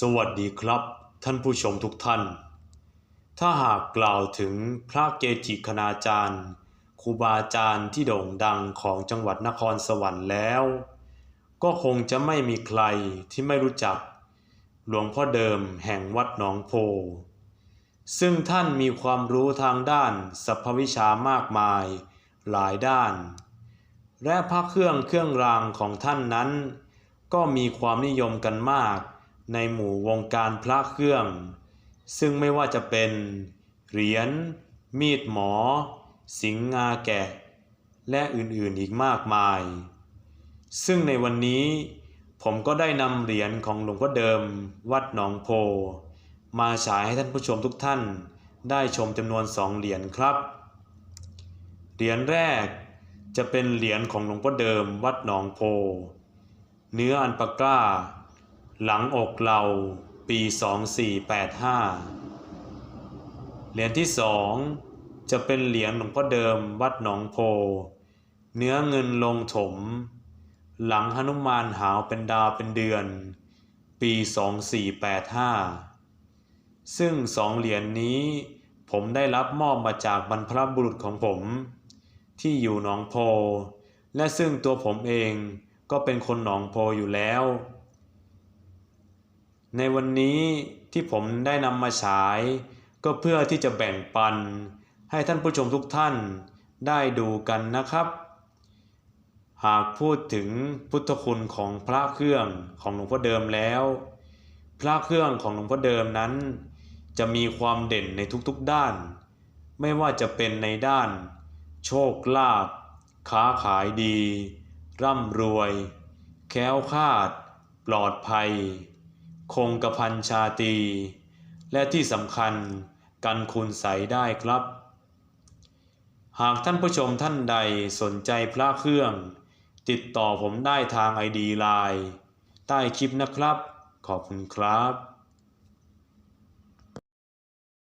สวัสดีครับ ท่านผู้ชมทุกท่าน ถ้าหากกล่าวถึงพระเกจิคณาจารย์ครูบาอาจารย์ที่โด่งดังของจังหวัดนครสวรรค์แล้ว ก็คงจะไม่มีใครที่ไม่รู้จัก หลวงพ่อเดิมแห่งวัดหนองโพ ซึ่งท่านมีความรู้ทางด้านสรรพวิชามากมายหลายด้าน และพระเครื่องเครื่องรางของท่านนั้น ก็มีความนิยมกันมาก ในหมู่วงการพระเครื่อง ซึ่งไม่ว่าจะเป็น เหรียญ มีดหมอ สิงงาแกะ และอื่นๆอีกมากมาย ซึ่งในวันนี้ผมก็ได้นำเหรียญของหลวงพ่อเดิมวัดหนองโพ มาฉายให้ท่านผู้ชมทุกท่านได้ชมจำนวนสองเหรียญครับ เหรียญแรกจะเป็นเหรียญของหลวงพ่อเดิมวัดหนองโพ เนื้ออันปากล้า หลังอกเราปี 2485 เหรียญที่สองจะเป็นเหรียญหลวงพ่อเดิมวัดหนองโพ เนื้อเงินลงถม หลังหนุมานหาวเป็นดาวเป็นเดือน ปี 2485 ซึ่งสองเหรียญนนี้ผมได้รับมอบมาจากบรรพบุรุษของผม ที่อยู่หนองโพ และซึ่งตัวผมเองก็เป็นคนหนองโพอยู่แล้ว ในวันนี้ที่ผมได้นำมาฉาย ก็เพื่อที่จะแบ่งปัน ให้ท่านผู้ชมทุกท่านได้ดูกันนะครับ หากพูดถึงพุทธคุณของพระเครื่องของหลวงพ่อเดิมแล้ว พระเครื่องของหลวงพ่อเดิมนั้น จะมีความเด่นในทุกๆด้าน ไม่ว่าจะเป็นในด้าน โชคลาภค้าขายดี ร่ำรวย แค้วคาด ปลอดภัย คงกระพันชาตี และที่สำคัญกันคุณใสได้ครับ หากท่านผู้ชมท่านใดสนใจพระเครื่อง ติดต่อผมได้ทางไอดีไลน์ใต้คลิปนะครับ ขอบคุณครับ